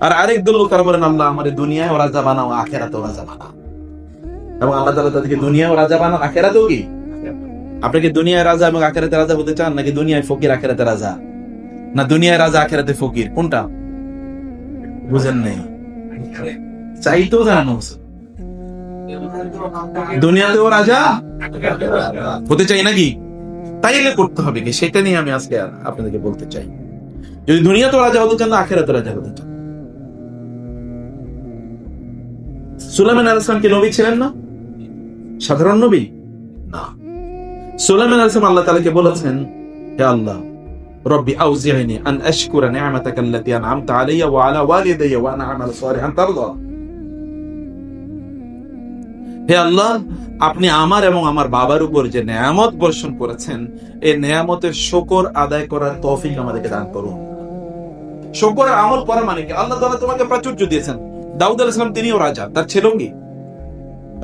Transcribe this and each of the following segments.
আর আরেক দল লোক বলেন আল্লাহ আমার দুনিয়ায় ওরা যা বানাও, আখেরাতেও রাজা বানাও। এবং আল্লাহ তালা তাদেরকে, দুনিয়ায় রাজা বানান আখেরাতেও কি? আপনি কি দুনিয়ায় রাজা এবং আখেরাতে রাজা হতে চান, নাকি দুনিয়ায় ফকির, আখেরাতে রাজা? না, দুনিয়ায় রাজা, আখেরাতে ফকির, কোনটা? বুঝেন নেই? চাইতেও জানো দুনিয়াতেও রাজা? হতে চাই নাকি? তাইলে করতে হবে কি? সেটা নিয়ে আমি আজকে আপনাদেরকে বলতে চাই। যদি দুনিয়াতে রাজা হতে চান, না আখেরাতে রাজা হতে চান। সুলাইমান আল ইসলাম কি নবী ছিলেন না? সাধারণ নবী? না। সুলাইমান আল ইসলাম আল্লাহ তাআলাকে বলেছেন, হে আল্লাহ, রব্বি আউজিআনি আন আশকুরা নিআমাতাকা আল্লাতী আনআমতা আলাইয়া ওয়া আলা ওয়ালিদাইয়া ওয়া আন আমাল সালিহান তারদা। হে আল্লাহ, আপনি আমার এবং আমার বাবার উপর যে নেয়ামত বর্ষণ করেছেন, এই নেয়ামতের শকর আদায় করার তৌফিক আমাদেরকে দান করুন। শকরের আমল করা মানে কি? আল্লাহ তাআলা তোমাকে প্রাচুর্য দিয়েছেন। দাউদ সালাম তিনিও রাজা, তার ছেলেও কি?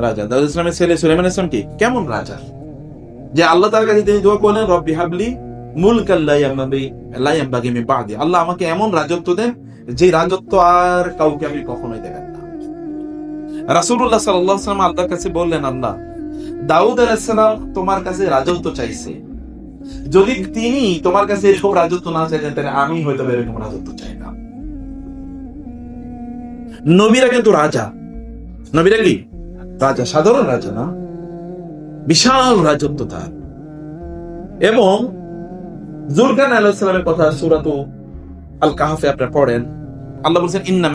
রাজা। দাউদ ইসলামের ছেলে সুলাইমান ইসলাম কি? কেমন রাজা? যে আল্লাহ তার কাছে তিনি দোয়া করলেন, রব্বি হাবলি আল্লাহ আমাকে এমন রাজত্ব দেন, যে রাজত্ব আর কাউকে আমি কখনোই দেবেন না। আলাইহি ওয়াসাল্লাম আল্লাহর কাছে বললেন, আল্লাহ, দাউদ আলাইহিস সালাম তোমার কাছে রাজত্ব চাইছে। যদি তিনি তোমার কাছে এরকম রাজত্ব না চাইতেন, তাহলে আমি হয়তো এরকম রাজত্ব চাই না। নবীরা কিন্তু রাজা। নবীরা কি? রাজা, সাধারণ রাজা না? বিশাল রাজত্ব তার। এবং জুলকান আলাইসালামের কথা সুরাত আল কাহাফে আপনার পড়েন, আল্লাহ বলছেন, ইন্না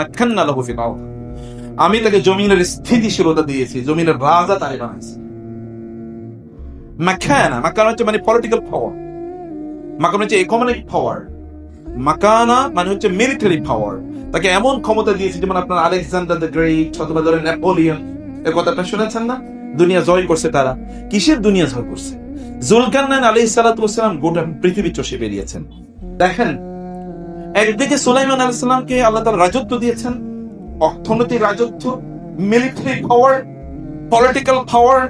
আমি তাকে জমিনের স্থিতিশীলতা দিয়েছি, জমিনের রাজা তারে বানাইছি। মাখানা মাকানা হচ্ছে মানে পলিটিক্যাল পাওয়ার মাকানা হচ্ছে ইকোনমিক পাওয়ার মাকানা মানে হচ্ছে মিলিটারি পাওয়ার তাকে এমন ক্ষমতা দিয়েছে যেমন আপনার আলেকজান্ডার দ্য গ্রেট অথবা ধরেন নেপোলিয়ন। এর কথা আপনি শুনেছেন না? দুনিয়া জয় করছে তারা। কিসের দুনিয়া জয় করছে? জুলকান্নান আলী সালাতাম গোটা পৃথিবী চষে বেরিয়েছেন। দেখেন, একদিকে সুলাইমান আলী সাল্লামকে আল্লাহ তার রাজত্ব দিয়েছেন অর্থনৈতিক রাজত্ব মিলিটারি পাওয়ার পলিটিক্যাল পাওয়ার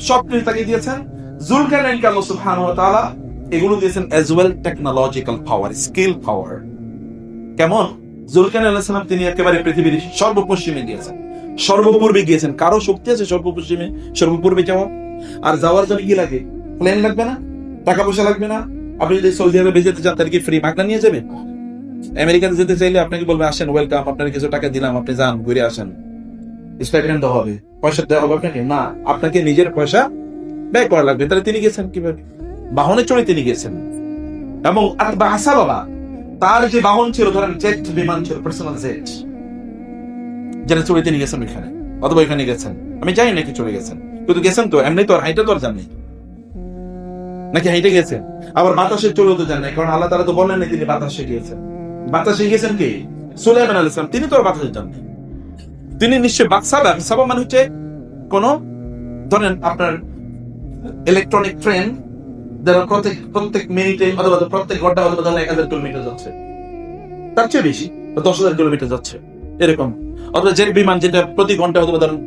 সব কিছু তাকে দিয়েছেন। জুলকান্নানকে আল্লাহ সুবহানাহু ওয়া এগুলো দিয়েছেন as well technological power skill power কেমন? জুলকান তিনি একেবারে পৃথিবীর সর্বপশ্চিমে গিয়েছেন। সর্বপূর্বে গিয়েছেন। কারও শক্তি আছে সর্বপশ্চিমে? সর্বপূর্বে যাওয়া আর যাওয়ার জন্য কি লাগে? প্লেন লাগবে না? টাকা পয়সা লাগবে না? আপনি যদি সৌদি আরবে যেতে চান, তাহলে কি ফ্রি মাগনা নিয়ে যাবেন? আমেরিকাতে যেতে চাইলে আপনাকে বলবে, আসেন ওয়েলকাম আপনার কিছু টাকা দিলাম, আপনি যান, ঘুরে আসেন। স্টাইপেন্ড হবে। পয়সা দেওয়া হবে আপনাকে? না, আপনাকে নিজের পয়সা ব্যয় করা লাগবে। তাহলে তিনি গেছেন কীভাবে? বাহনে চড়ে তিনি গেছেন। এবং আতবা আসা বাবা তার যে বাহন ছিল, ধরেন জেট বিমান ছিল পার্সোনাল জেট, যেটা চড়ে তিনি গেছেন ওইখানে, অথবা ওইখানে গেছেন। আমি জানি নাকি চলে গেছেন, কিন্তু গেছেন তো, এমনি তো আর হাইটা তো আর জানি নাকি হাইটে গেছেন? আবার বাতাসে চলেও তো জান নাই, কারণ আল্লাহ তারা তো বলেন নাই তিনি বাতাসে গিয়েছেন। বাতাসে গিয়েছেন কি? সুলাইমান আল ইসলাম তিনি তো আর বাতাসে যান নাই। তিনি নিশ্চয় বাকসাবা সাবা মানে হচ্ছে কোন, ধরেন আপনার ইলেকট্রনিক ট্রেন যারা প্রত্যেক প্রত্যেক মিনিটে অথবা প্রত্যেক ঘণ্টা অথবা এক হাজার কিলোমিটার যাচ্ছে। তার চেয়ে বেশি দশ হাজার কিলোমিটার যাচ্ছে, এরকম। অথবা যে বিমান যেটা প্রতি ঘণ্টা অথবা ধরেন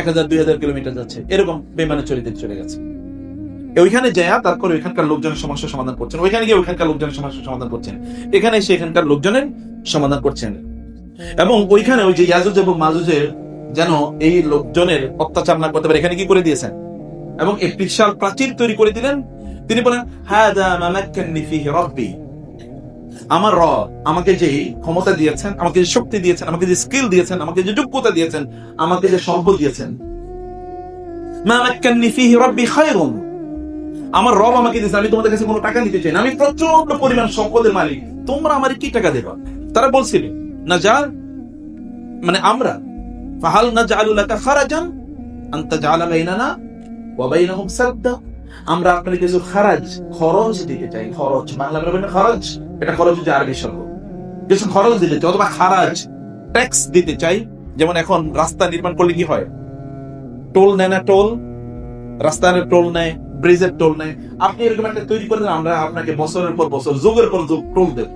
এক হাজার, দুই হাজার কিলোমিটার যাচ্ছে, এরকম চলে গেছে। ওইখানে যায়, তারপরে ওইখানকার লোকজনের সমস্যার সমাধান করছেন। ওইখানে গিয়ে ওইখানকার লোকজনের সমস্যার সমাধান করছেন। এখানে এসে এখানকার লোকজনের সমাধান করছেন। এবং ওইখানে ওই যে ইয়াজুজ এবং মাজুজের যেন এই লোকজনের অত্যাচার না করতে পারে, এখানে কি করে দিয়েছেন? এবং এক বিশাল প্রাচীর তৈরি করে দিলেন তিনি বলেন রাব্বি। আমার র আমাকে যে ক্ষমতা দিয়েছেন, আমাকে যে শক্তি দিয়েছেন, আমাকে যে স্কিল দিয়েছেন, আমাকে যে যোগ্যতা দিয়েছেন, আমাকে যে সম্পদ দিয়েছেন। আমার রব আমাকে দিয়েছে, আমি তোমাদের কাছে কোনো টাকা নিতে চাই না, আমি প্রচণ্ড পরিমাণ সম্পদের মালিক। তোমরা আমার কি টাকা দেবা? তারা বলছিল না যা মানে আমরা, ফাহাল না আন্তা আমরা আপনার কিছু খারাজ খরচ দিতে চাই খরচ বাংলা বলবেন খরচ এটা খরচ হচ্ছে আরবি শব্দ। কিছু খরচ দিতে চাই অথবা খারাজ ট্যাক্স দিতে চাই যেমন এখন রাস্তা নির্মাণ করলে কি হয়? টোল নেয় না টোল রাস্তার টোল নেয় ব্রিজের টোল নেয়। আপনি এরকম একটা তৈরি করে দেন, আমরা আপনাকে বছরের পর বছর যুগের পর যুগ টোল দেব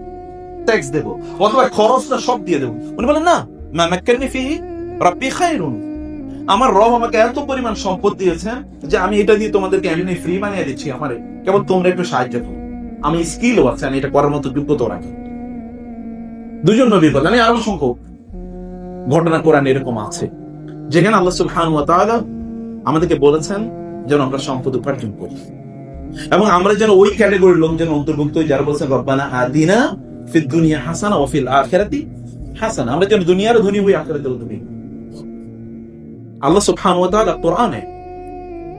ট্যাক্স দেব অথবা খরচটা সব দিয়ে দেবো। উনি বলেন না মা মাক্কান্নি ফিহি রাব্বি খায়রুন। আমার রব আমাকে এত পরিমাণ সম্পদ দিয়েছেন যে আমি এটা দিয়ে তোমাদেরকে এমনি ফ্রি বানিয়ে দিচ্ছি আমার। কেবল তোমরা একটু সাহায্য করো। আমি স্কিলও আছে, আমি এটা করার মতো যোগ্যতাও রাখি। দুজন নবীর কথা আমি আরও সংখ্যক ঘটনা কোরআন এরকম আছে। যেখানে আল্লাহ সুবহান আমাদেরকে বলেছেন যেন আমরা সম্পদ উপার্জন করি। এবং আমরা যেন ওই ক্যাটাগরির লোক যেন অন্তর্ভুক্ত হই, যারা বলছেন, রব্বানা আদিনা ফিদ দুনিয়া হাসানা ওয়া ফিল আখিরাতি হাসানা। আমরা যেন দুনিয়ারও ধনী হই, আখিরাতেরও ধনী হই। আল্লাহ সুবহান ওয়া তাআলা কোরআনে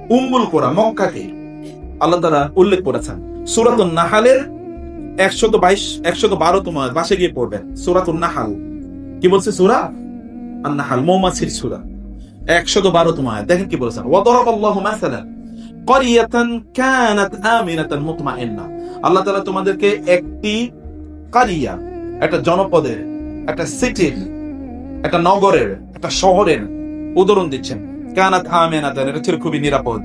উম্মুল কোরআন, মক্কাকে আল্লাহ তাআলা উল্লেখ করেছেন। সূরাতুন নাহালের 122 112 তোমার বাসে গিয়ে পড়বেন। সূরাতুন নাহাল। কি বলছে সূরা? আন-নাহাল, মৌমাছির সূরা। 112 তোমার দেখেন কি বলেছেন। ওয়া দারাবাল্লাহু মাসালান ক্বরিয়াতান কানাত আমিনাতান মুতমাইন্না। আল্লাহ তাআলা তোমাদেরকে একটি কারিয়া, একটা জনপদের, একটা সিটির, একটা নগরের, একটা শহরের উদাহরণ দিচ্ছেন। কানাত আমিনাতান এটা ছিল খুবই নিরাপদ।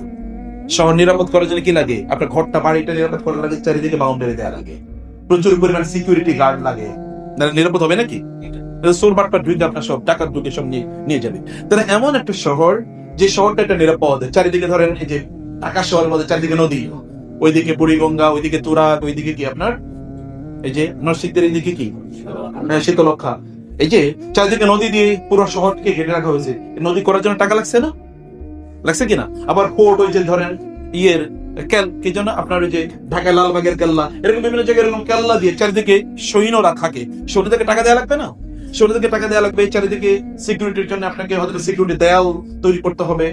শহর নিরাপদ করার জন্য কি লাগে? আপনার ঘরটা বাড়িটা নিরাপদ করার লাগে চারিদিকে বাউন্ডারি দেওয়া লাগে। প্রচুর পরিমাণ সিকিউরিটি গার্ড লাগে। নিরাপদ হবে নাকি? ঢুকে আপনার সব টাকা ঢুকে সব নিয়ে যাবে। এমন একটা শহর যে শহরটা একটা নিরাপদ চারিদিকে ধরেন এই যে ঢাকা শহরের মধ্যে চারিদিকে নদী ওইদিকে বুড়িগঙ্গা ওইদিকে তুরাগ ওইদিকে কি আপনার? এই যে নরসিকদের এইদিকে কি? হ্যাঁ, শীতলক্ষা এই যে চারিদিকে নদী দিয়ে পুরো শহরকে ঘিরে রাখা হয়েছে নদী করার জন্য টাকা লাগছে না? লাগছে কিনা আবার কোর্ট ওই যে ধরেন, ইয়ের কি জন্য আপনার ওই যে ঢাকা লালবাগের কেল্লা, এরকম বিভিন্ন জায়গায় এরকম কেল্লা দিয়ে চারিদিকে সৈন্যরা থাকে। সৈন্যদেরকে টাকা দেওয়া লাগবে না? সৈন্যদেরকে টাকা দেওয়া লাগবে, চারিদিকে সিকিউরিটির জন্য আপনাকে হয়তো সিকিউরিটি দেয়াল তৈরি করতে হবে।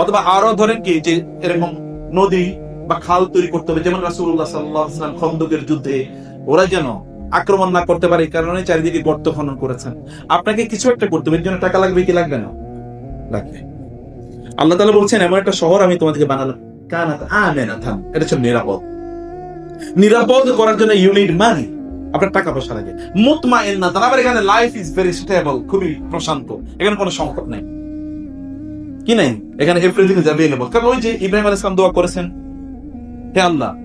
অথবা আরও ধরেন কি, যে এরকম নদী বা খাল তৈরি করতে হবে, যেমন আলাইহি ওয়াসাল্লাম খন্দকের যুদ্ধে, ওরা যেন আক্রমণ না করতে পারে কারণে চারিদিকে গর্ত খনন করেছেন। আপনাকে কিছু একটা করতে হবে। জন্য টাকা লাগবে কি লাগবে না? লাগবে। আল্লাহ তাআলা বলছেন, এমন একটা শহর আমি তোমাদেরকে বানালাম। কানাত আমিনাতান। এটা হচ্ছে নিরাপদ। নিরাপদ করার জন্য ইউ নিড মানি আপনার টাকা পয়সা লাগে। মুতমাইন্না তার আবার এখানে লাইফ ইজ ভেরি স্টেবল খুবই প্রশান্ত। এখানে কোনো সংকট নেই। কি নেই? এখানে এভরিথিং ইজ অ্যাভেলেবল কারণ ওই যে ইব্রাহিম আলাইহিস সালাম দোয়া করেছেন, হে আল্লাহ,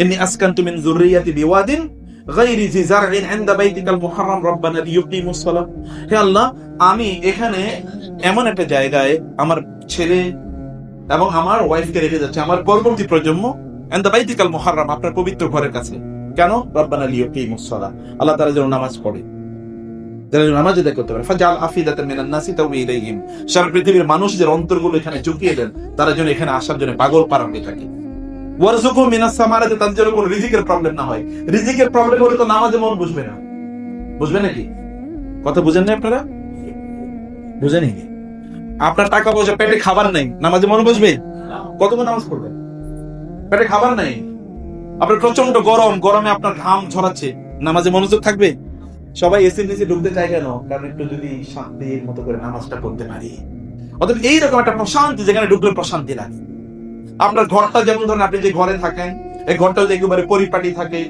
ইন্নী আসকানতু মিন যুররিয়াতি বিওয়াদিন আমি এখানে এমন একটা জায়গায় আমার ছেলে এবং আমার ওয়াইফকে রেখে যাচ্ছে, আমার পরবর্তী প্রজন্ম ইনদা বাইতিকাল মুহাররাম, আপনার পবিত্র ঘরের কাছে। কেন? রব্বানা লিয়ুকিমুস সালাহ। আল্লাহ তাআলা যেন নামাজ পড়ে। যারা নামাজ আদায় করতে পারে। ফাজাল আফিদাতাম মিনান নাসি তাওবি ইলাইহিম। সারা পৃথিবীর মানুষদের অন্তরগুলো এখানে ঝুঁকিয়ে দেন, তারা যেন এখানে আসার জন্য পাগল পারাতে থাকে। ওয়ারজুকু মিনাস সামারাতে তাদের কোনো রিজিকের প্রবলেম না হয়। রিজিকের প্রবলেম হলে তো নামাজে মন বুঝবে না। বুঝবে নাকি? কথা বুঝেন আপনারা? বুঝেন নাকি আপনার টাকা পয়সা, পেটে খাবার নাই, নামাজে মন কতক্ষণ নামাজ পেটে খাবার নাই? আপনার প্রচণ্ড গরম, গরমে আপনার ঘাম ঝরাচ্ছে। নামাজে মনোযোগ থাকবে? সবাই এসির নিচে ঢুকতে চায় কেন? কারণ একটু যদি শান্তির মতো করে নামাজটা পড়তে পারি। অতএব এইরকম একটা প্রশান্তি যেখানে ঢুকলে প্রশান্তি লাগে। আপনার ঘরটা যেমন ধরেন আপনি যে ঘরে থাকেন, এই ঘরটা যদি একেবারে পরিপাটি থাকে,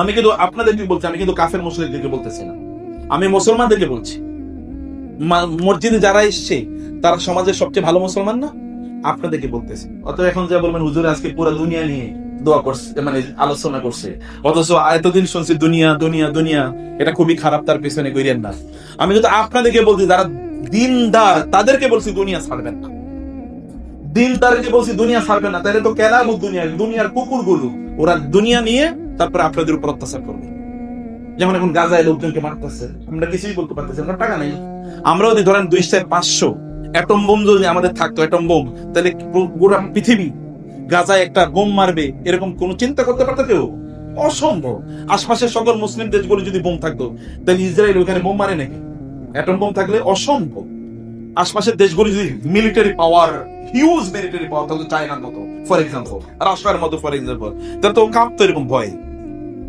আমি কিন্তু আপনাদেরকে বলছি, আমি কিন্তু কাফের মুসলিমদেরকে বলতেছি না। আমি মুসলমানদেরকে বলছি মসজিদে যারা এসছে, তারা সমাজের সবচেয়ে ভালো মুসলমান না? আপনাদেরকে বলতেছি। অতএব এখন যা বলবেন, হুজুর আজকে পুরো দুনিয়া নিয়ে দোয়া করছে মানে আলোচনা করছে। অথচ এতদিন শুনছি, দুনিয়া দুনিয়া দুনিয়া, এটা খুবই খারাপ, তার পেছনে গইরেন না। আমি কিন্তু আপনাদেরকে বলছি, যারা দিনদার, তাদেরকে বলছি, দুনিয়া ছাড়বেন না। দিনদারকে বলছি দুনিয়া ছাড়বেন না তাহলে তো কেলামুদ দুনিয়া, দুনিয়ার কুকুরগুলো, ওরা দুনিয়া নিয়ে তারপর আপনাদের উপর অত্যাচার করবে। যেমন এখন গাজায় লোকজনকে মারতেছে, আমরা কিছুই বলতে পারতেছি আমরা টাকা নেই। আমরা যদি ধরেন দুইশো পাঁচশো অ্যাটম বোম যদি আমাদের থাকতো, অ্যাটম বোম, তাহলে গোটা পৃথিবী গাজায় একটা বোম মারবে, এরকম কোন চিন্তা করতে পারতো কেউ? অসম্ভব। আশপাশের সকল মুসলিম দেশগুলো যদি বোম থাকতো, তাহলে ইসরায়েল ওখানে বোম মারে নাকি? অ্যাটম বোম থাকলে অসম্ভব। আশপাশের দেশগুলো যদি military power huge military power তাহলে চায়নার মতো ফর এক্সাম্পল রাশিয়ার মতো ফর এক্সাম্পল তাহলে তো কাঁপতো এরকম ভয়?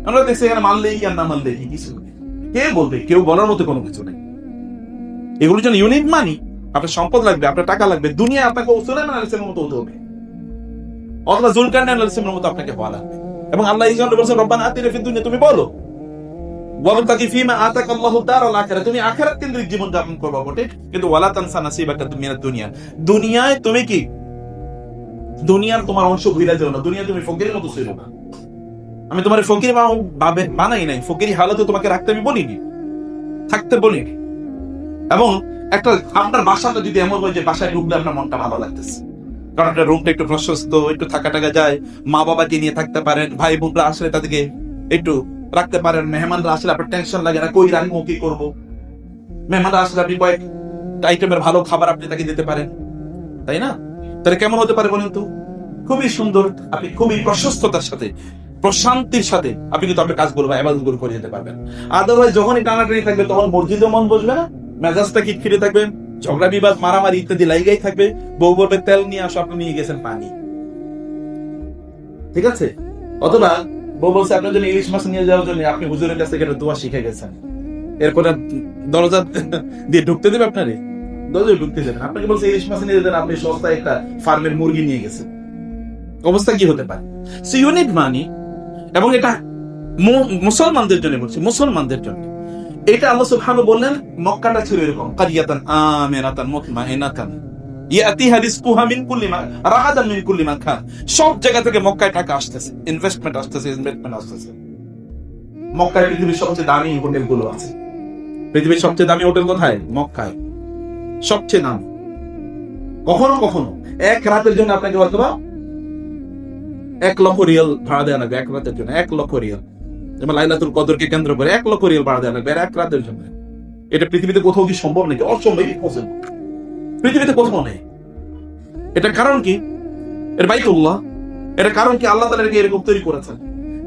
আমরা দেখছি এখানে মারলেই কি আর না মারলেই কি, কিছু কে বলবে? কেউ বলার মতো কোনো কিছু নেই। এগুলো জন্য ইউনিট মানি আপনার সম্পদ লাগবে, আপনার টাকা লাগবে, দুনিয়া আপনাকে সুলাইমান আলাইহিসসালামের মতো হতে হবে। অথবা জুলকারনাইন আলাইহিসসালামের মতো আপনাকে হওয়া লাগবে। এবং আল্লাহ জন্য বলছেন, রব্বানা আতিনা ফিদ দুনিয়া তুমি বলো। ফিমা দারাল তুমি আখিরাত কেন্দ্রিক জীবন যাপন বটে, কিন্তু ওয়ালা তানসা দুনিয়া। দুনিয়ায় তুমি কি? দুনিয়ার তোমার অংশ যাও না। দুনিয়া তুমি মতো ছিল না। আমি তোমার ফকির নাই। হালতে তোমাকে রাখতে আমি বলিনি। থাকতে বলিনি। এবং একটা আপনার বাসাটা যদি এমন হয় যে বাসায় ঢুকলে আপনার মনটা ভালো লাগতেছে। কারণ আপনার রুমটা একটু প্রশস্ত, একটু থাকা টাকা যায় মা বাবাকে নিয়ে থাকতে পারেন ভাই বোনরা আসলে তাদেরকে একটু রাখতে পারেন। মেহমানরা আসলে আপনার টেনশন লাগে না, কই রাখব, কি করব? মেহমানরা আসলে আপনি কয়েক আইটেমের ভালো খাবার আপনি তাকে দিতে পারেন। তাই না? তাহলে কেমন হতে পারে বলেন তো? খুবই সুন্দর, আপনি খুবই প্রশস্ততার সাথে, প্রশান্তির সাথে আপনি কিন্তু আপনার কাজগুলো বা আবাদগুলো করে যেতে পারবেন। আদারওয়াইজ যখনই টানাটানি থাকবে, তখন মসজিদে মন বসবে না, মেজাজটা কি ফিরে থাকবে, ঝগড়া, বিবাদ, মারামারি ইত্যাদি লাইগাই থাকবে। বউ বলবে, তেল নিয়ে আসো, আপনি নিয়ে গেছেন পানি। ঠিক আছে? অথবা বউ বলছে, আপনার জন্য ইলিশ মাছ নিয়ে যাওয়ার জন্য আপনি হুজুরের কাছ থেকে দোয়া শিখে গেছেন। এরপরে দরজা দিয়ে ঢুকতে দেবে আপনারে? দরজা ঢুকতে দেবেন আপনাকে বলছে, ইলিশ মাছ নিয়ে যেতেন আপনি একটা ফার্মের মুরগি নিয়ে গেছেন। অবস্থা কি হতে পারে? সো মানি, এবং এটা মুসলমানদের জন্য বলছি, মুসলমানদের জন্য। এটা আল্লাহ বললেন, মক্কাটা ছিল এরকম, কারিয়াতান মুতমাইনাতান। ইয়াতিহা রিজকুহা মিন কুল্লি মা রাগাদান মিন কুল্লি মাকান সব জায়গা থেকে মক্কায় টাকা আসতেছে ইনভেস্টমেন্ট আসতেছে ইনভেস্টমেন্ট আসতেছে। মক্কায় পৃথিবীর সবচেয়ে দামি হোটেলগুলো আছে। পৃথিবীর সবচেয়ে দামি হোটেল কোথায়? মক্কায়। সবচেয়ে কখনো কখনো। এক রাতের জন্য আপনাকে হয়তো বা এক লক্ষ রিয়াল ভাড়া দেওয়া লাগবে, এক রাতের জন্য, এক লক্ষ রিয়াল। যেমন লাইলাতুল কদরকে কেন্দ্র করে এক লক্ষ রিয়াল ভাড়া দেওয়া লাগবে, এক রাতের জন্য। এটা পৃথিবীতে কোথাও কি সম্ভব নাকি? অসম্ভব পৃথিবীতে কোথাও নেই। এটা কারণ কি? এর বাইতুল্লাহ এটা কারণ কি আল্লাহ তালা এরকম তৈরি করেছেন?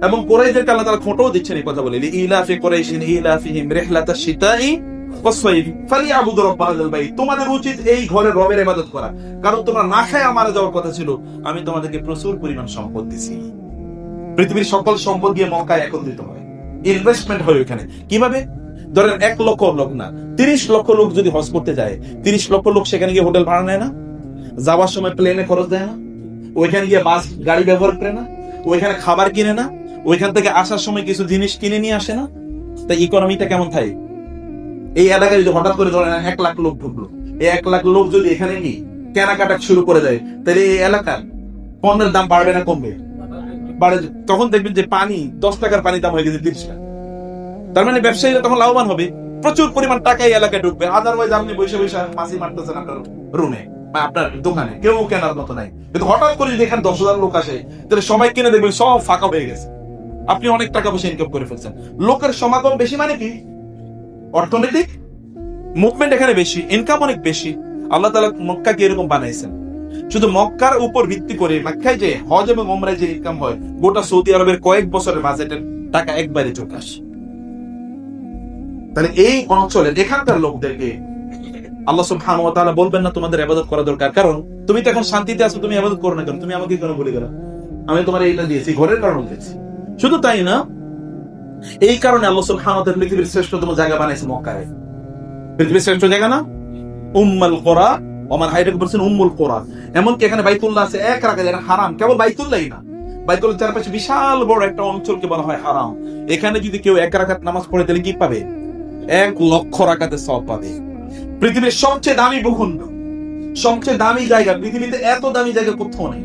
এবং কোরাইদেরকে আল্লাহ তালা খোঁটাও দিচ্ছেন এই কথা বলে ইলাফি কোরাইশিন, ইলাফিহিম রিহলাতা শিতাই তোমাদের উচিত এই ঘরে রবের ইবাদত করা। কারণ তোমরা না খায় মারা যাওয়ার কথা ছিল, আমি তোমাদেরকে প্রচুর পরিমাণ সম্পদ দিছি। পৃথিবীর সকল সম্পদ গিয়ে মক্কায় একত্রিত হয়। ইনভেস্টমেন্ট হয় ওখানে কীভাবে? ধরেন এক লক্ষ লোক না, তিরিশ লক্ষ লোক যদি হজ করতে যায়, তিরিশ লক্ষ লোক সেখানে গিয়ে হোটেল ভাড়া নেয় না? যাওয়ার সময় প্লেনে খরচ দেয় না? ওইখানে গিয়ে বাস, গাড়ি ব্যবহার করে না? ওইখানে খাবার কিনে না? ওইখান থেকে আসার সময় কিছু জিনিস কিনে নিয়ে আসে না? তাই ইকোনমিটা কেমন থাকে এই এলাকায় যদি হঠাৎ করে ধরেন এক লাখ লোক ঢুকলো, এই এক লাখ লোক যদি এখানে কি কেনাকাটা শুরু করে দেয়, তাহলে এই এলাকার পণ্যের দাম বাড়বে না কমবে? বাড়ে তখন দেখবেন যে পানি, দশ টাকার পানি দাম হয়ে গেছে তিরিশ টাকা। তার মানে ব্যবসায়ীরা তখন লাভবান হবে। প্রচুর পরিমাণ টাকা এই এলাকায় ঢুকবে। আদারওয়াইজ আপনি বসে বসে মাসি মারতেছেন আপনার রুমে বা আপনার দোকানে। কেউ কেনার মতো নাই। কিন্তু হঠাৎ করে যদি এখানে দশ হাজার লোক আসে, তাহলে সবাই কিনে দেখবেন সব ফাঁকা হয়ে গেছে। আপনি অনেক টাকা পয়সা ইনকাম করে ফেলছেন। লোকের সমাগম বেশি মানে কি? অর্থনৈতিক মুভমেন্ট এখানে বেশি ইনকাম অনেক বেশি। আল্লাহ তালা মক্কাকে এরকম বানাইছেন। শুধু মক্কার উপর ভিত্তি করে মক্কায় যে হজ এবং ওমরায় যে ইনকাম হয়, গোটা সৌদি আরবের কয়েক বছরের বাজেটের টাকা একবারে চোখ আসে। তাহলে এই অঞ্চলের এখানকার লোকদেরকে আল্লাহ সুবহানাহু ওয়া তাআলা বলবেন না তোমাদের ইবাদত করা দরকার। কারণ তুমি তো এখন শান্তিতে আছো, তুমি ইবাদত করো না কেন? তুমি আমাকে কেন বলে গেলা? আমি তোমার এইটা দিয়েছি, ঘরের কারণ দিয়েছি। শুধু তাই না, এই কারণে আল্লাহ পৃথিবীর শ্রেষ্ঠতম জায়গা বানাইছে মক্কায়। পৃথিবীর শ্রেষ্ঠ জায়গা না? উম্মাল কোরা বলছেন উম্মুল কোরা। এমনকি এখানে বাইতুল্লাহ আছে, এক রাখা এটা হারাম। কেবল বাইতুল্লাহই না। বাইতুল্লাহ চারপাশে বিশাল বড় একটা অঞ্চলকে বলা হয় হারাম। এখানে যদি কেউ এক রাখাত নামাজ পড়ে, তাহলে কি পাবে? এক লক্ষ রাখাতে সব পাবে। পৃথিবীর সবচেয়ে দামি ভূখণ্ড সবচেয়ে দামি জায়গা। পৃথিবীতে এত দামি জায়গা কোথাও নেই।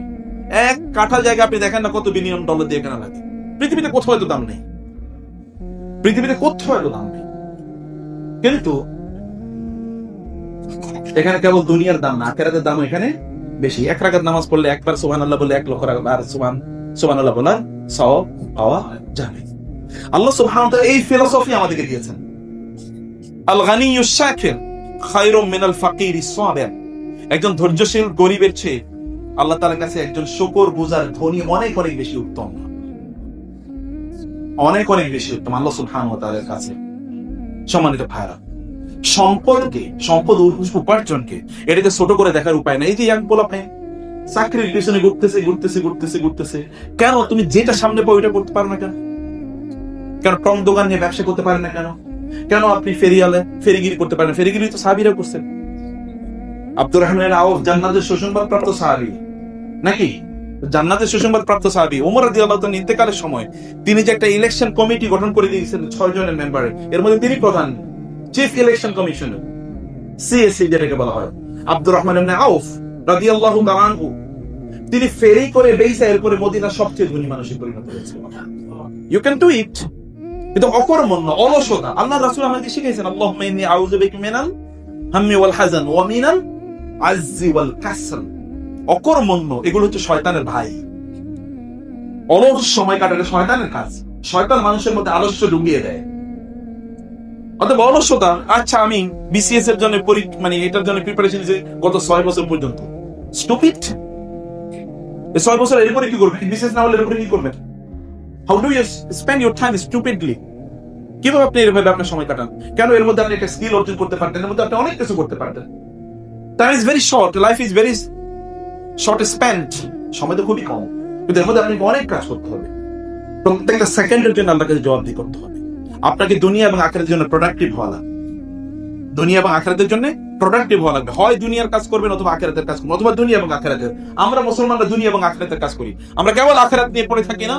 এক কাঠা জায়গা আপনি দেখেন না কত বিলিয়ন ডলার দিয়ে কেনা লাগে। পৃথিবীতে কোথাও এত দাম নেই। পৃথিবীতে কোথাও এত দাম নেই। কিন্তু এখানে কেবল দুনিয়ার দাম না, আখেরাতের দাম এখানে বেশি। এক রাকাত নামাজ পড়লে একবার সুবহান আল্লাহ বলে এক লক্ষ রাকাত, আর সুবহান সুবহান আল্লাহ বলার সওয়াব পাওয়া যাবে। আল্লাহ সুবহানাহু এই ফিলোসফি আমাদেরকে দিয়েছেন। আল গানিয়্যুশ শাকির মিনাল ফাকিরিস সাবির। একজন ধৈর্যশীল গরিবের চেয়ে আল্লাহ তাআলার কাছে একজন শুকর গুজার ধনী অনেক অনেক বেশি উত্তম। অনেক অনেক বেশি উত্তম আল্লাহ সুবহানাহু ওয়া তাআলার কাছে। সম্মানিত ভাইরা সম্পদকে, সম্পদ উপার্জনকে এটাকে ছোট করে দেখার উপায় নাই। এই যে ইয়াং পোলাপে চাকরির পিছনে ঘুরতেছে ঘুরতেছে ঘুরতেছে ঘুরতেছে। কেন? তুমি যেটা সামনে পাও ওইটা করতে পারো না কেন? কেন? টং দোকান নিয়ে ব্যবসা করতে পারেন না কেন? কেন আপনি ফেরিয়ালে ফেরিগিরি করতে পারেন? ফেরিগিরি তো সাহাবিরা করছেন আব্দুর রহমানের আওফ জান্নাতের সুসংবাদ প্রাপ্ত সাহাবি। নাকি? জান্নাতের সুসংবাদ প্রাপ্ত সাহাবি। ওমর রাদিয়াল্লাহু তাআলা ইন্তেকালের সময় তিনি যে একটা ইলেকশন কমিটি গঠন করে দিয়েছেন ছয় জনের মেম্বারে এর মধ্যে তিনি প্রধান চিফ ইলেকশন কমিশনার সিএসসি যেটাকে বলা হয়, আব্দুর রহমান ইবনে আউফ রাদিয়াল্লাহু তাআলা আনহু। তিনি ফেরি করে বেইসা এরপরে মদিনার সবচেয়ে ধনী মানুষে পরিণত হয়েছে ইউ ক্যান ডু ইট কিন্তু অকর্মণ্য, অলসতা। আল্লাহ রাসুল আমাকে শিখিয়েছেন আল্লাহুম্মা ইন্নী আউযু বিকা মিনাল হাম্মি ওয়াল হাযান ওয়া মিনাল আজ্জি ওয়াল কাসল অকর্মণ্য, এগুলো হচ্ছে শয়তানের ভাই। অলস সময় কাটালে শয়তানের কাজ। শয়তান মানুষের মধ্যে আলস্য ঢুকিয়ে দেয়। অতএব অলস্যতা আচ্ছা আমি বিসিএস এর জন্য মানে এটার জন্য প্রিপারেশন গত ছয় বছর পর্যন্ত। স্টুপিড ছয় বছর এরপরে কি করবেন বিসিএস না হলে এরপরে কি করবেন how do you spend your time stupidly কীভাবে আপনি এভাবে আপনার সময় কাটান? কেন এর মধ্যে আপনি একটা স্কিল অর্জন করতে পারতেন? এর মধ্যে আপনি অনেক কিছু করতে পারতেন। Time is very short life is very short spend সময় তো খুবই কম, কিন্তু এর মধ্যে আপনাকে অনেক কাজ করতে হবে। প্রত্যেকটা সেকেন্ডের জন্য আল্লাহর কাছে জবাবদি করতে হবে। আপনাকে দুনিয়া এবং আখেরাতের জন্য প্রোডাক্টিভ হওয়া লাগবে। দুনিয়া এবং আখেরাতের জন্য প্রোডাক্টিভ হওয়া লাগবে। হয় দুনিয়ার কাজ করবেন অথবা আখেরাতের কাজ করবেন, অথবা দুনিয়া এবং আখেরাতের। আমরা মুসলমানরা দুনিয়া এবং আখেরাতের কাজ করি। আমরা কেবল আখেরাত নিয়ে পড়ে থাকি না।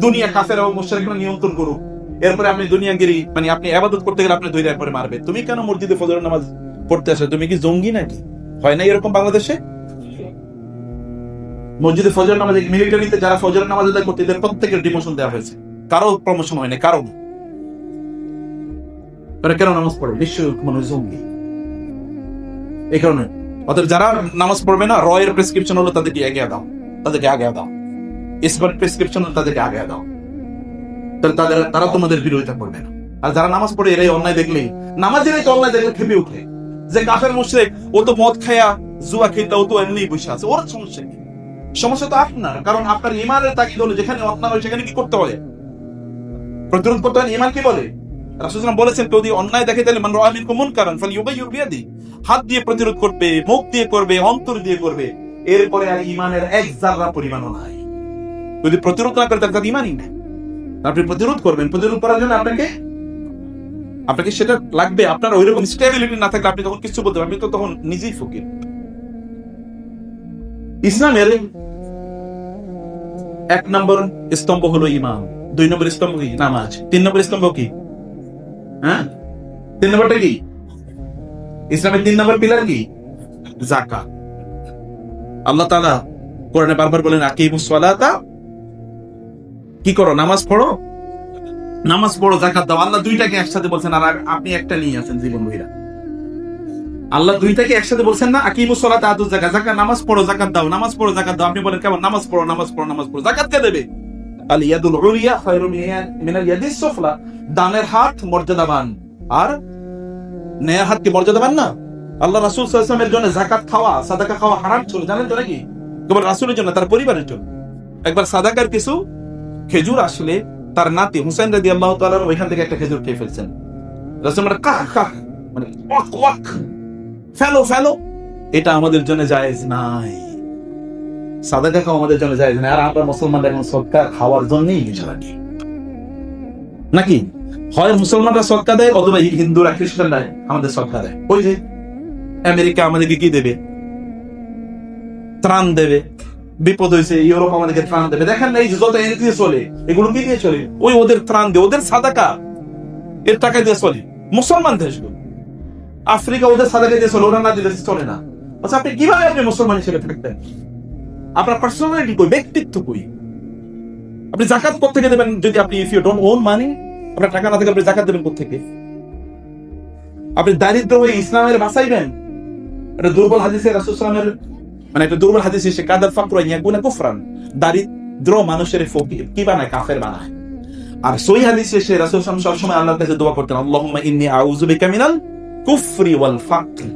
দুনিয়া কাফের এবং মুশরিকরা নিয়ন্ত্রণ করুক। এরপরে আপনি দুনিয়াগিরি মানে আপনি আবাদত করতে গেলে আপনি দুইটা পরে মারবে তুমি কেন মসজিদে ফজর নামাজ পড়তে আসো? তুমি কি জঙ্গি নাকি? হয় না এরকম বাংলাদেশে? মসজিদে ফজর নামাজ মিলিটারিতে যারা ফজর নামাজ আদায় করতে, এদের প্রত্যেকের ডিমোশন দেওয়া হয়েছে। কারও প্রমোশন হয়নি কারও না। তারা কেন নামাজ পড়ে? নিশ্চয়ই মানুষ জঙ্গি। এই কারণে। অতএব যারা নামাজ পড়বে না রয়ের প্রেসক্রিপশন হলো তাদেরকে এগিয়ে দাও। তাদেরকে আগে দাও। স্মার্ট প্রেসক্রিপশন তাদেরকে আগে দাও। তাহলে তাদের তারা তোমাদের বিরোধিতা করবে না। আর যারা নামাজ পড়ে, এরাই অন্যায় দেখলেই নামাজেরাই তো অন্যায় দেখলে খেপে উঠে যে কাফের মুশরিক, ও তো মদ খায়া জুয়া খেলতে ও তো এমনি বসে আছে। ওর সমস্যা কি? সমস্যা তো আপনার। কারণ আপনার ইমানের তাকিদ হলো, যেখানে অন্যায় হয় সেখানে কি করতে হয় প্রতিরোধ করতে হয় ইমান কি বলে? রাসূলুল্লাহ বলেছেন, যদি অন্যায় দেখে, তাহলে মান রাআ মিনকুম মুনকারান ফালইউগাইয়ির বিয়াদি। হাত দিয়ে প্রতিরোধ করবে, মুখ দিয়ে করবে, অন্তর দিয়ে করবে। এরপরে আর ইমানের এক জাররা পরিমাণও নাই। যদি প্রতিরোধ না করে, তাহলে তার ইমানই নেই আপনি প্রতিরোধ করবেন। প্রতিরোধ করার জন্য আপনাকে আপনাকে সেটা লাগবে। আপনার ওই রকম স্টেবিলিটি না থাকলে আপনি তখন কিছু বলতে পারবেন তো তখন নিজেই ফকির। ইসলামের এক নম্বর স্তম্ভ হলো ইমাম। দুই নম্বর স্তম্ভ কি? নামাজ। তিন নম্বর স্তম্ভ কি? হ্যাঁ? তিন নম্বরটা কি? ইসলামের তিন নম্বর পিলার কি? জাকা আল্লাহ তাআলা কোরআনে বারবার বলেন, আকিমুস সালাতা কি করো, নামাজ পড়ো? নামাজ পড়ো জাকাত দাও। আল্লাহ দুইটাকে একসাথে বলছেন, আর আপনি একটা নিয়ে আছেন জীবন বহিরা। আল্লাহ দুইটাকে একসাথে বলছেন না আকিমুস সালাতা, আতু জাকাত জাকাত নামাজ পড়ো জাকাত দাও। নামাজ পড়ো জাকাত দাও। আপনি বলেন, কেমন? নামাজ পড়ো নামাজ পড়ো নামাজ পড়ো। জাকাত কে দেবে? আল ইয়াদুল উলিয়া মিনাল ইয়াদিস সুফলা। দানের হাত মর্যাদাবান। আর নেয়ার হাত কি মর্যাদাবান না? আল্লাহ রাসূল সাল্লাল্লাহু আলাইহি জন্য যাকাত খাওয়া, সাদাকা খাওয়া হারাম ছিল। জানেন তো নাকি? কেবল রাসূলের জন্য, তার পরিবারের জন্য। একবার সাদাকার কিছু খেজুর আসলে তার নাতি হুসাইন রাদি আল্লাহ তালার ওইখান থেকে একটা খেজুর খেয়ে ফেলছেন। কাহ কাহ। মানে ওয়াক ওয়াক। ফেলো ফেলো। এটা আমাদের জন্য জায়েজ নাই। আমাদের জন্য জায়েজ নাই। আর আমরা এখন সদকা খাওয়ার জন্যই নাকি? হয় মুসলমানরা সদকা দেয়, অথবা হিন্দুরা, খ্রিস্টানরা আমাদের সদকা দেয়। ওই যে, আমেরিকা আমাদেরকে কি দেবে? ত্রাণ দেবে। বিপদ হয়েছে, ইউরোপ আমাদেরকে ত্রাণ দেবে। দেখেন এই যত এনজিও চলে, এগুলো কি দিয়ে চলে? ওই ওদের ত্রাণ দেয়, ওদের সাদাকা। এর টাকা দিয়ে চলে। মুসলমান দেশগুলো। আফ্রিকা ওদের সাদাকা দিয়ে চলে, ওরা না দিলে চলে না। আচ্ছা আপনি কীভাবে আপনি মুসলমান হিসেবে থাকবেন? আপনার পার্সোনালিটি কই? ব্যক্তিত্ব কই? আপনি জাকাত কোথেকে দেবেন যদি আপনি if you don't own money আপনার টাকা না থাকে আপনি জাকাত দেবেন কোথেকে আপনি দারিদ্র হয়ে ইসলামের বাঁচাইবেন এটা দুর্বল হাদিসে রাসূলের মানে একটা দুর্বল হাদিস এসে কাদার ফাকরা ইয়াকুনা কুফরান দারিদ্র মানুষের ফকির কি বানায়? কাফের বানায়। আর সই হাদিস এসে রাসূল সাল্লাল্লাহু আলাইহি সবসময় আল্লাহর কাছে দোয়া করতেন আল্লাহুম্মা ইন্নী আউযু বিকা মিনাল কুফরি ওয়াল ফাকর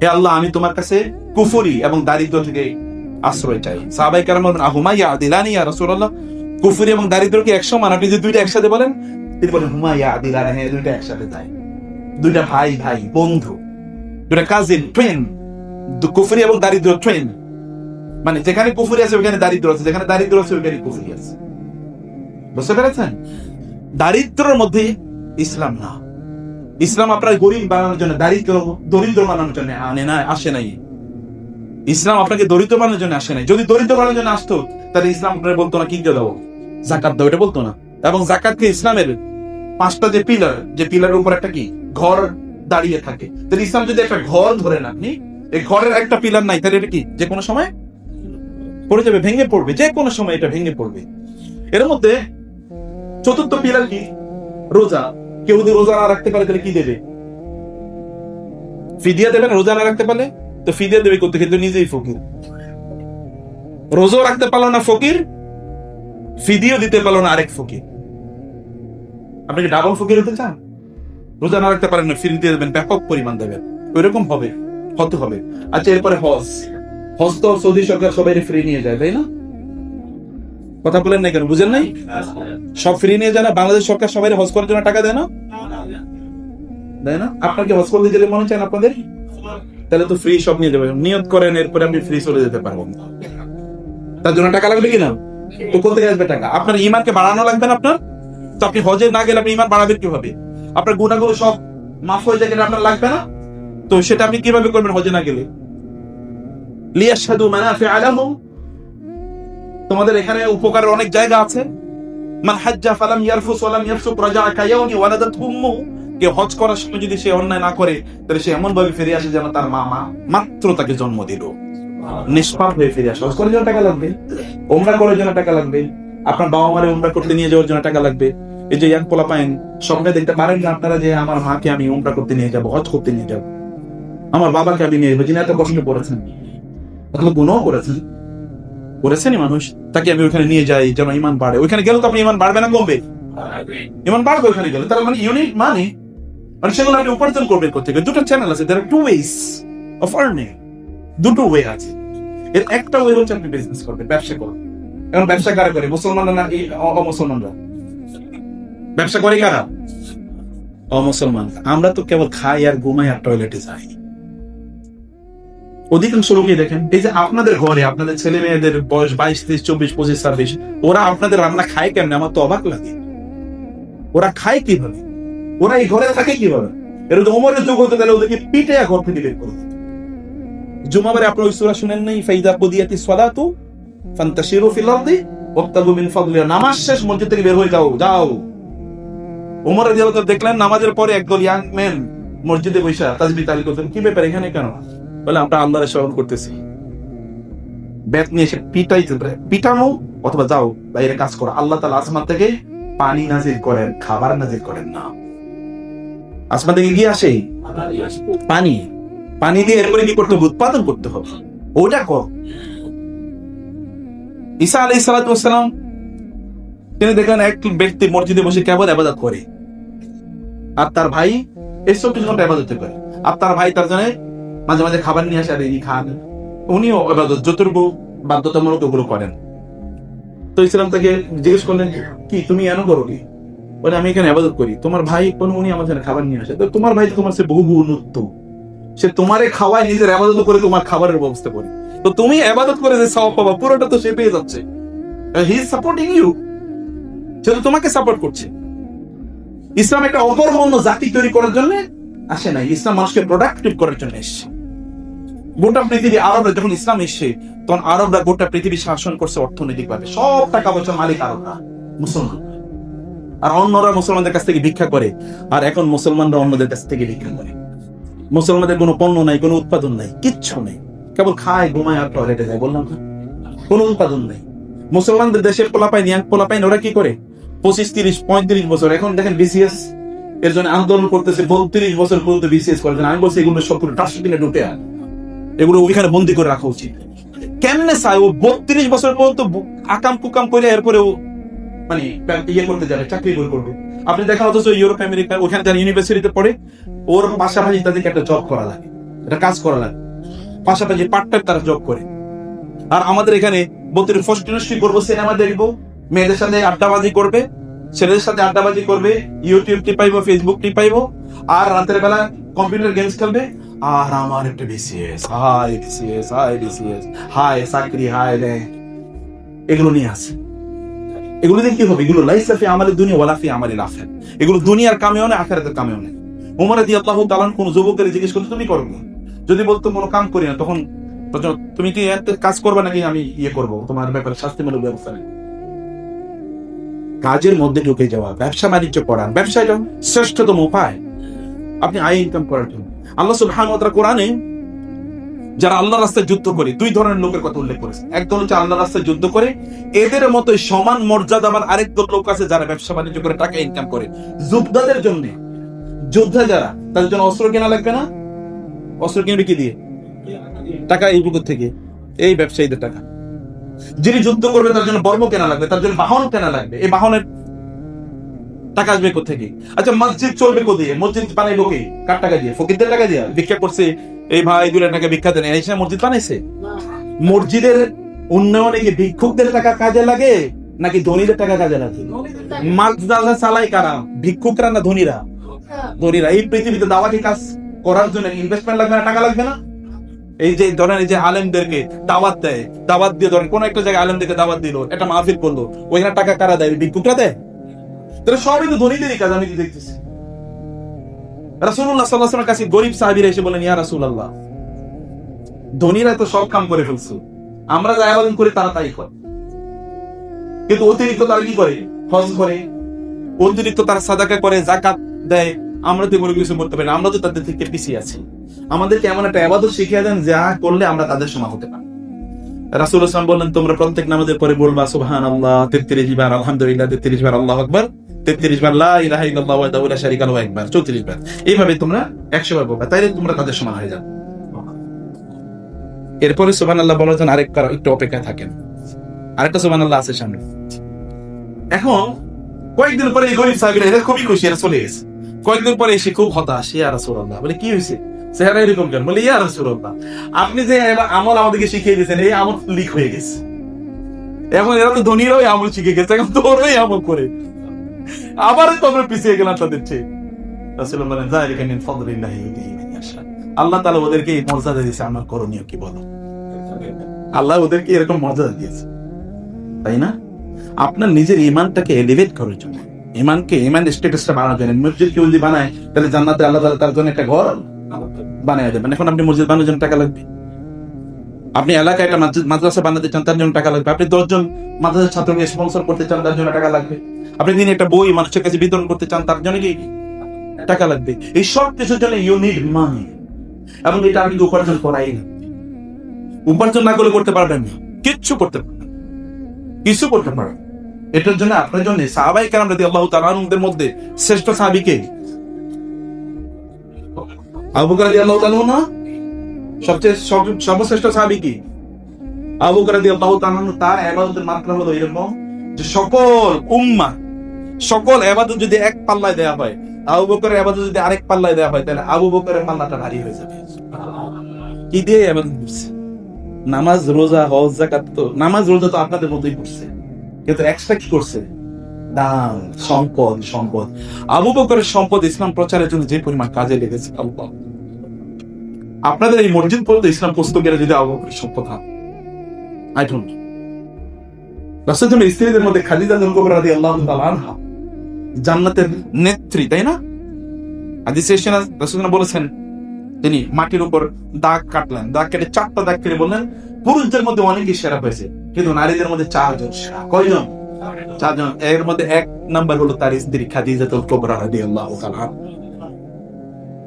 হে আল্লাহ, আমি তোমার কাছে কুফরি এবং দারিদ্র থেকে আশ্রয় চাই। সাহাবাই কারাম বলেন, আহুমা ইয়া আদিলানি ইয়া রাসূলুল্লাহ কুফরি এবং দারিদ্র কি একশো মান আপনি যে দুইটা একসাথে বলেন, তিনি বলেন, হুমা ইয়া আদিলানি হ্যাঁ দুইটা একসাথে তাই দুইটা ভাই ভাই বন্ধু, দুইটা কাজিন ট্রেন কুফরি এবং দারিদ্র ট্রেন মানে যেখানে কুফরি আছে ওখানে দারিদ্র আছে, যেখানে দারিদ্র আছে ওখানে কুফরি আছে। বুঝতে পেরেছেন? দারিদ্রের মধ্যে ইসলাম না। ইসলাম আপনার গরিব বানানোর জন্য দারিদ্র দরিদ্র বানানোর জন্য আনে না, আসে নাই। ইসলাম আপনাকে দরিদ্র বানানোর জন্য আসে নাই। যদি দরিদ্র বানানোর জন্য আসতো, তাহলে ইসলাম আপনার বলতো না, কি দাও জাকাত দাও, এটা বলতো না। এবং জাকাতকে ইসলামের পাঁচটা যে পিলার যে পিলারের উপর একটা কি? ঘর দাঁড়িয়ে থাকে। তাহলে ইসলাম যদি একটা ঘর ধরেন আপনি এই ঘরের একটা পিলার নাই, তাহলে এটা কি? যে কোনো সময়? পড়ে যাবে, ভেঙে পড়বে, যে কোনো সময় এটা ভেঙে পড়বে। এর মধ্যে চতুর্থ পিলার কি? রোজা। কেউ যদি রোজা না রাখতে পারে, তাহলে কি দেবে? ফিদিয়া দেবে না, রোজা না রাখতে পারলে? তো ফিদিয়া দেবে করতে কিন্তু নিজেই ফকির। রোজাও রাখতে পারল না ফকির ফিদিও দিতে পারল না আরেক ফকির। আপনি কি ডাবল ফকির হতে চান? রোজা না রাখতে পারেন না ফ্রি দিয়ে দেবেন, ব্যাপক পরিমাণ দেবেন। ওইরকম হবে। হতে হবে। আচ্ছা এরপরে হজ। হজ তো সৌদি সরকার সবাই ফ্রি নিয়ে যায়, তাই না? কথা বলেন না কেন, বুঝেন নাই? সব ফ্রি নিয়ে যায় না? বাংলাদেশ সরকার সবাই হজ করার জন্য টাকা দেয় না? দেয় না? আপনাকে করতে গেলে মনে চায় না আপনাদের? তাহলে তো ফ্রি সব নিয়ে নিয়ত করেন, এরপরে ফ্রি চলে যেতে তার জন্য টাকা লাগবে কিনা? তো কোথা থেকে আসবে টাকা? আপনার ইমানকে বাড়ানো লাগবে না আপনার? তো আপনি হজে না গেলে আপনি ইমান বাড়াবেন কীভাবে? আপনার গুণাগুলো সব মাফ হয়ে যায় আপনার লাগবে না? তো সেটা আপনি কীভাবে করবেন? হজে না গেলে? লাহুম তোমাদের এখানে উপকারের অনেক জায়গা আছে। মান হাজ্জা ফালাম ইয়ারফুস ওয়ালাম ইয়াফসুক রাজা'a কায়াউনি ওয়ালাদাত উম্মু কে হজ করার সময় যদি সে অন্যায় না করে তাহলে সে এমন ভাবে ফিরে আসে যেন তার মা মা মাত্র তাকে জন্ম দিল। নিষ্পাপ হয়ে ফিরে আসে। হজ করার জন্য টাকা লাগবে? ওমরা করার জন্য টাকা লাগবে? আপনার বাবা মারে ওমরা করতে নিয়ে যাওয়ার জন্য টাকা লাগবে? এই যে ইয়াং পোলা স্বপ্নে দেখতে পারেন না আপনারা যে আমার মাকে আমি ওমরা করতে নিয়ে যাব হজ করতে নিয়ে যাব। আমার বাবাকে আমি নিয়ে যিনি এত কষ্ট করেছেন। এত গুণও করেছেন। করেছেনই মানুষ। তাকে আমি ওখানে নিয়ে যাই, যেন ইমান বাড়ে। ওইখানে গেলে তো আপনি ইমান বাড়বে না, কমবে। ইমান বাড়বে ওখানে গেলে। তার মানে ইউনিট মানি মানে সেগুলো আপনি উপার্জন করবেন দুটো চ্যানেল আছে। There two ways of earning দুটো ওয়ে আছে। এর একটা ওয়ে হচ্ছে আপনি বিজনেস করবেন, ব্যবসা করবেন। এখন ব্যবসা কারা করে? মুসলমানরা না অমুসলমানরা? ব্যবসা করে কারা? অমুসলমান আমরা তো কেবল খাই আর ঘুমাই আর টয়লেটে যাই। অধিকাংশ লোকই দেখেন, এই যে আপনাদের ঘরে আপনাদের ছেলে মেয়েদের বয়স বাইশ, তেইশ, চব্বিশ, পঁচিশ, ছাব্বিশ, ওরা আপনাদের রান্না খায় কেমনে? আমার তো অবাক লাগে। ওরা খায় কীভাবে? ওরা এই ঘরে থাকে কীভাবে? এটা তো ওমরের যুগ হতে গেলে ওদেরকে পিটে ঘর থেকে বের করে জুমাবারে আপনার ওই সূরা শুনেন নাই? ফাইদা কুদিয়াতি সালাতু, ফান্তাশিরু ফিল আরদি ওয়াবতাগু মিন ফাদলিল্লাহ। নামাজ শেষ, মসজিদ থেকে বের হয়ে যাও যাও। ওমর রাদিয়াল্লাহু দেখলেন, নামাজের পরে একদল ইয়াং মেন মসজিদে বসে তাসবিহ তালিল করতেন। কি ব্যাপার, এখানে কেন? বলে আমরা আল্লাহর স্মরণ করতেছি। ব্যাট নিয়ে এসে পিটাইতে পিটানো অথবা যাও, বাইরে কাজ করো। আল্লাহ তাআলা আসমান থেকে পানি নাজিল করেন, খাবার নাজিল করেন না। আসমান থেকে গিয়ে আসে? পানি। পানি দিয়ে এরপরে কি করতে হবে? উৎপাদন করতে হবে। ওটা কর। ঈসা আলাইহিস সালাতু ওয়াসসালাম তিনি দেখলেন এক ব্যক্তি মসজিদে বসে কেবল আবাদত করে। আর তার ভাই এই চব্বিশ ঘণ্টা করে। আর তার ভাই তার জন্য মাঝে মাঝে খাবার নিয়ে আসে আর এই খান। উনিও আবাদত যতটুকু বাধ্যতামূলক ওগুলো করেন। তো ইসলাম তাকে জিজ্ঞেস করলেন, কি, তুমি এন করো কি বলে, আমি এখানে আবাদত করি। তোমার ভাই কোন, উনি আমার জন্য খাবার নিয়ে আসে। তো তোমার ভাই তোমার সে বহু উন্নত সে তোমারে খাওয়ায়, নিজের আবাদত করে তোমার খাবারের ব্যবস্থা করে। তো তুমি আবাদত করে যে সওয়াব পাবা, পুরোটা তো সে পেয়ে যাচ্ছে। হি ইজ সাপোর্টিং ইউ সে তো তোমাকে সাপোর্ট করছে। ইসলাম একটা অপরমন্য জাতি তৈরি করার জন্য আসে না ইসলাম মানুষকে প্রোডাক্টিভ করার জন্য এসছে। গোটা পৃথিবী আরবরা যখন ইসলাম এসছে, তখন আরবরা গোটা পৃথিবী শাসন করছে অর্থনৈতিক ভাবে সব টাকা পয়সা মালিক আরবরা, মুসলমান। আর অন্যরা মুসলমানদের কাছ থেকে ভিক্ষা করে, আর এখন মুসলমানরা অন্যদের কাছ থেকে ভিক্ষা করে। মুসলমানদের কোনো পণ্য নাই, কোনো উৎপাদন নাই, কিচ্ছু নেই। কেবল খায়, ঘুমায় আর টয়লেটে যায়, বললাম না। কোনো উৎপাদন নেই। মুসলমানদের দেশের পোলাপাইন, ইয়াং পোলাপাইন, ওরা কি করে? পঁচিশ, তিরিশ, পঁয়ত্রিশ বছর। এখন দেখেন বিসিএস এর জন্য আন্দোলন করতেছে, বত্রিশ বছর পর্যন্ত বিসিএস করেছেন আমি বলছি, এগুলো সব করে ডাস্টবিনে ঢুকে আন। এগুলো ওইখানে বন্দি করে রাখা উচিত। কেমনে চাই ও বত্রিশ বছর পর্যন্ত আকাম কুকাম করে এরপরে ও মানে ইয়ে করতে যাবে চাকরি বই করবে। আপনি দেখেন অথচ ইউরোপ আমেরিকা ওখানে যারা ইউনিভার্সিটিতে পড়ে, ওর পাশাপাশি তাদেরকে একটা জব করা লাগে। একটা কাজ করা লাগে। পাশাপাশি পার্ট টাইম তারা জব করে। আর আমাদের এখানে বত্রিশ ফার্স্ট ইন্ডাস্ট্রি করব সিনেমা দেখব, মেয়েদের সাথে আড্ডাবাজি করবে, ছেলেদের সাথে আড্ডাবাজি করবে ইউটিউব টিপাইবো ফেসবুক টিপাইবো, আর রাতের বেলা কম্পিউটার গেমস খেলবে বিসিএস হাই বিসিএস হাই বিসিএস হাই চাকরি হাই এগুলো নিয়ে আসে এগুলো দিয়ে কি হবে এগুলো লাইসাফি আমাদের দুনিয়া ওয়ালাফি এগুলো দুনিয়ার আখেরাতের আল্লাহ তালান কোন যুবকের জিজ্ঞেস তুমি যদি বলতো কোনো কাম করি না তখন তুমি কি এত কাজ করবে নাকি আমি ইয়ে করব তোমার ব্যাপারে শাস্তিমূলক ব্যবস্থা নেই কাজের মধ্যে ঢুকে যাওয়া ব্যবসা বাণিজ্য করা ব্যবসা শ্রেষ্ঠতম উপায় আপনি আয় ইনকাম করার জন্য আল্লাহ সুবহানাহু ওয়া কোরআনে যারা আল্লাহ রাস্তায় যুদ্ধ করে, দুই ধরনের লোকের কথা উল্লেখ করেছে। একদল হচ্ছে আল্লাহ রাস্তায় যুদ্ধ করে, এদের মতো সমান মর্যাদাবান আরেক দল লোক আছে যারা ব্যবসা বাণিজ্য করে টাকা ইনকাম করে। যোদ্ধাদের জন্য, যোদ্ধা যারা, তাদের জন্য অস্ত্র কেনা লাগবে না? অস্ত্র কিনবে কি দিয়ে? টাকা এই পুকুর থেকে, এই ব্যবসায়ীদের টাকা। যিনি যুদ্ধ করবে, তার জন্য বর্ম কেনা লাগবে, তার জন্য বাহন কেনা লাগবে। এই বাহনের টাকা আসবে থেকে আচ্ছা মসজিদ চলবে কোথায়? মসজিদ কে? কার টাকা দিয়ে? ফকিরদের টাকা দিয়ে? ভিক্ষা করছে। এই ভাই দূরে টাকা ভিক্ষা দেন। মসজিদ বানাইছে? মসজিদের উন্নয়নে কি ভিক্ষুকদের টাকা কাজে লাগে, নাকি ধনীদের টাকা কাজে লাগে? চালাই কারা? ভিক্ষুকরা না ধনীরা? ধনীরা। এই পৃথিবীতে দাওয়াতি কাজ করার জন্য ইনভেস্টমেন্ট লাগবে না, টাকা লাগবে না? এই যে ধরেন, এই যে আলেমদেরকে দাওয়াত দেয়, দাওয়াত দিয়ে ধরেন, কোন একটা জায়গায় আলেমদেরকে দাওয়াত দিল, একটা মাহফিল করল, ওইখানে টাকা কারা দেয়? ভিক্ষুকরা দেয়? তাহলে সবই তো ধনীদেরই কাজ, আমি দেখতেছি। রাসূলুল্লাহ সাল্লাল্লাহু আলাইহি কাছে গরিব সাহাবীরা এসে বলেন ইয়া ধনীরা তো সব কাম করে ফেলছো। আমরা যা করি তারা তাই করে। কিন্তু অতিরিক্ত তারা কি করে? হজ করে। অতিরিক্ত তারা সাদাকা করে জাকাত দেয়। আমরা তো কোনো কিছু করতে পারি। আমরা তো তাদের থেকে পিছিয়ে আছি। আমাদেরকে এমন একটা আবাদত শিখিয়ে দেন, যা করলে আমরা তাদের সময় হতে পারি। রাসুল ইসলাম বললেন, তোমরা প্রত্যেক নামাজের পরে বলবা সুবহান আল্লাহ তেত্রিশ বার আলহামদুলিল্লাহ, তেত্রিশ বার আল্লাহ আকবার। তেত্রিশ বার, লা ইলাহা ইল্লাল্লাহ ওয়াহদাহু লা শারীকা একবার, চৌত্রিশ বার। এইভাবে তোমরা একশো বার বলবা, তাইলে তোমরা তাদের সমান হয়ে যাবে। এরপরে সুবহান আল্লাহ বলার জন্য আরেক একটু অপেক্ষায় থাকেন। আরেকটা সুবহান আল্লাহ আছে সামনে। এখন, কয়েকদিন পরে এই গরিব সাহেবের, এরা খুবই খুশি, এরা চলে গেছে। কয়েকদিন পরে এসে খুব হতাশ, ইয়া রাসূলুল্লাহ, বলে কি হয়েছে? চেহারা এরকম কেন? বলে, ইয়া রাসূলুল্লাহ, আপনি যে আমল আমাদেরকে শিখিয়ে দিয়েছেন, এই আমল লিক হয়ে গেছে। এখন এরা তো ধনীরাও আমল শিখে গেছে, এখন তো আমল করে। আবার তো আমরা পিছিয়ে গেলাম তাদের চেয়ে। আল্লাহ ওদেরকে মর্যাদা দিয়েছে, আমার করণীয় কি বলো? আল্লাহ ওদেরকে এরকম মর্যাদা দিয়েছে। তাই না? আপনার নিজের ইমানটাকে এলিভেট করার জন্য। ইমানকে ইমান বাড়ানোর জন্য। মসজিদ কেউ যদি বানায়, তাহলে জান্নাতে আল্লাহ তাআলা তার জন্য একটা ঘর বানিয়ে দেবেন। এখন আপনি মসজিদ বানানোর জন্য টাকা লাগবে। আপনি এলাকায় একটা মাদ্রাসা বানাতে চান, তার জন্য টাকা লাগবে। আপনি দশজন মাদ্রাসার ছাত্রকে স্পন্সর করতে চান, তার জন্য টাকা লাগবে। আপনি দিনে একটা বই মানুষের কাছে বিতরণ করতে চান, তার জন্য কি টাকা লাগবে? এই সব কিছুর জন্য ইউ নিড মানি এবং এটা আপনি উপার্জন করাই না। উপার্জন না করলে করতে পারবেন না। কিচ্ছু করতে পারবেন কিছু করতে পারবেন এটার জন্য আপনার জন্য সাহাবাই কালাম রাদি আল্লাহ তালানদের মধ্যে শ্রেষ্ঠ সাহাবিকে আবু বকর রাদিয়াল্লাহু তাআলা না সবচেয়ে সর্বশ্রেষ্ঠ সাহাবী কি? আবু বকর রাদিয়াল্লাহু তাআলা তার ইবাদতের মাত্রা হলো এরকম যে সকল উম্মা সকল ইবাদত যদি এক পাল্লায় দেয়া হয়, আবু বকরের ইবাদত যদি আরেক পাল্লায় দেয়া হয়, তাহলে আবু বকরের পাল্লাটা ভারী হয়ে যাবে। কি দিয়ে করছে? নামাজ, রোজা, হজ, যাকাত তো, নামাজ, রোজা তো আপনাদের মতোই করছে। কিন্তু এক্সট্রা কি করছে? দান, সম্পদ সম্পদ। আবু বকরের সম্পদ ইসলাম প্রচারের জন্য যে পরিমাণ কাজে লেগেছে, আল্লাহ। আপনাদের এই মসজিদ পর্যন্ত ইসলাম পুস্তকের যদি আবু বকরের সম্পদ হয়। আই ডোন্ট স্ত্রীদের মধ্যে খালিদা রাদিয়াল্লাহু তাআলা আনহা জান্নাতের নেত্রী, তাই না? হাদিসে এসে বলেছেন, তিনি মাটির উপর দাগ কাটলেন, দাগ কেটে চারটা দাগ কেটে বললেন, পুরুষদের মধ্যে অনেকেই সেরা হয়েছে কিন্তু নারীদের মধ্যে চারজন সেরা। কয়জন? চারজন। এর মধ্যে এক নাম্বার হলো তার স্ত্রী খাদিজাতুল কুবরা রাদিয়াল্লাহু তাআলা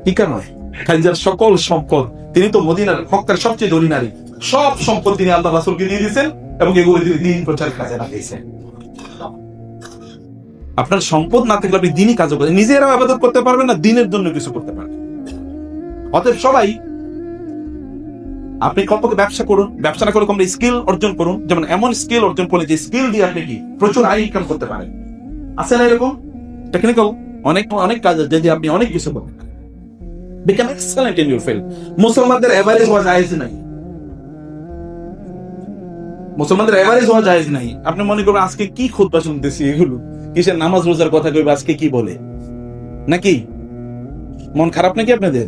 কি কারণে? খাদিজার সকল সম্পদ, তিনি তো মদিনার হকার সবচেয়ে ধনী নারী। সব সম্পদ তিনি আল্লাহ রাসূলকে দিয়ে দিয়েছেন এবং এগুলো দিন প্রচার কাজে লাগিয়েছেন। আপনার সম্পদ না থাকলে আপনি দিনই কাজ করেন। নিজেরাও আবাদত করতে পারবেন না, দিনের জন্য কিছু করতে পারবেন। অতএব সবাই, আপনি কমপক্ষে ব্যবসা করুন, ব্যবসা না করে কমলে স্কিল অর্জন করুন। যেমন এমন স্কিল অর্জন করলে যে স্কিল দিয়ে আপনি কি প্রচুর আয় ইনকাম করতে পারেন। আছে না এরকম? টেকনিক্যাল অনেক অনেক কাজ আছে যে আপনি অনেক কিছু করতে পারেন। Become excellent in your field মুসলমানদের এভারেজ হওয়া জায়েজ নাই। মুসলমানদের এভারেজ হওয়া জায়েজ নাই। আপনি মনে করবেন, আজকে কি খুতবা শুনতেছি এগুলো? কিসের নামাজ রোজার কথা কইবে আজকে কি বলে? নাকি? মন খারাপ নাকি আপনাদের?